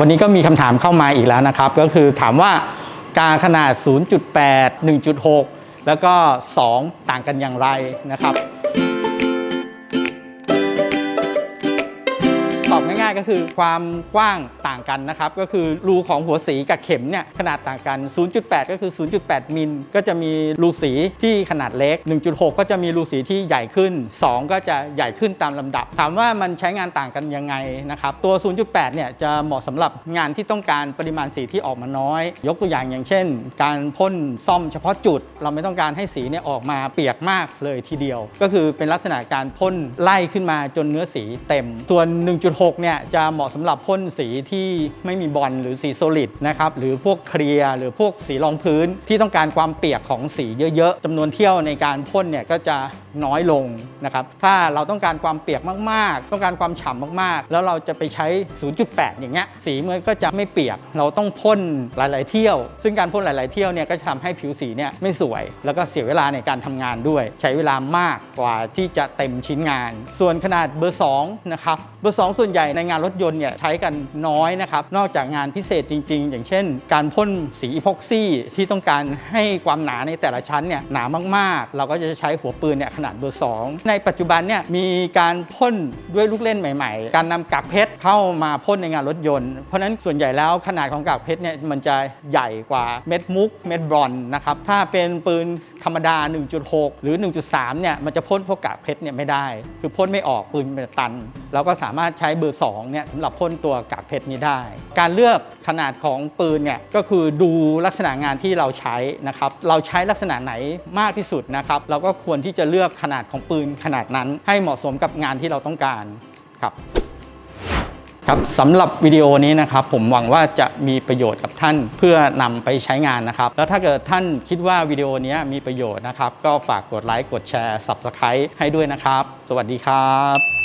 วันนี้ก็มีคำถามเข้ามาอีกแล้วนะครับ ก็คือถามว่ากาขนาด 0.8 1.6 แล้วก็ 2 ต่างกันอย่างไรนะครับ อบง่ายๆ ก็คือความกว้างต่างกันนะครับ ก็คือรูของหัวสีกับเข็มเนี่ยขนาดต่างกัน 0.8 ก็คือ 0.8 มิล ก็จะมีรูสีที่ขนาดเล็ก 1.6 ก็จะมีรูสีที่ใหญ่ขึ้น 2 ก็จะใหญ่ขึ้นตามลำดับ ถามว่ามันใช้งานต่างกันยังไงนะครับ ตัว 0.8 เนี่ยจะเหมาะสำหรับงานที่ต้องการปริมาณสีที่ออกมาน้อย ยกตัวอย่างอย่างเช่น การพ่นซ่อมเฉพาะจุด เราไม่ต้องการให้สีเนี่ยออกมาเปียกมากเลยทีเดียว ก็คือเป็นลักษณะการพ่นไล่ขึ้นมาจนเนื้อสีเต็ม ส่วน 1.6 6เนี่ยจะเหมาะสำหรับพ่นสีที่ไม่มีบอลหรือสีโซลิดนะครับหรือพวกเคลียร์หรือพวกสีรองพื้นที่ต้องการความเปียกของสีเยอะๆจำนวนเที่ยวในการพ่นเนี่ยก็จะน้อยลงนะครับถ้าเราต้องการความเปียกมากๆ ต้องการความฉ่ำมากๆ แล้วเราจะไปใช้ 0.8 อย่างเงี้ยสีมันก็จะไม่เปียก เราต้องพ่นหลาย ๆ เที่ยว ซึ่งการพ่นหลาย ๆ เที่ยวเนี่ยก็จะทำให้ผิวสีเนี่ยไม่สวย แล้วก็เสียเวลาในการทำงานด้วย ใช้เวลามากกว่าที่จะเต็มชิ้นงาน ส่วนขนาดเบอร์2นะครับเบอร์ 2 ส่วนใหญ่ในงานรถยนต์เนี่ยใช้กันน้อยนะครับ นอกจากงานพิเศษจริง ๆ อย่างเช่น การพ่นสีอีพ็อกซี่ที่ต้องการให้ความหนาในแต่ละชั้นเนี่ยหนามากๆ เราก็จะใช้หัวปืนเนี่ยขนาดเบอร์2ในปัจจุบันเนี่ยมีการพ่นด้วยลูกเล่นใหม่ ๆ การนำกากเพชรเข้ามาพ่นในงานรถยนต์ เพราะฉะนั้นส่วนใหญ่แล้วขนาดของกากเพชรเนี่ยมันจะใหญ่กว่าเม็ดมุกเม็ดบรอนนะครับถ้าเป็นปืนธรรมดา 1.6 หรือ 1.3 เนี่ยมันจะพ่นพวกกากเพชรเนี่ยไม่ได้ คือพ่นไม่ออกปืนเป็นตัน เราก็สามารถใช้เบอร์2เนี่ยสำหรับพ่นตัวกากเพชรนี้ได้ การเลือกขนาดของปืนเนี่ยก็คือดูลักษณะงานที่เราใช้นะครับเราใช้ลักษณะไหนมากที่สุดนะครับเราก็ควรที่จะเลือกขนาดของปืนขนาดนั้น ให้เหมาะสมกับงานที่เราต้องการครับครับสำหรับวิดีโอนี้นะครับผมหวังว่าจะมีประโยชน์กับท่านเพื่อนำไปใช้งานนะครับ แล้วถ้าเกิดท่านคิดว่าวิดีโอนี้มีประโยชน์นะครับ ก็ฝากกดไลค์กดแชร์ Subscribe ให้ด้วยนะครับ สวัสดีครับ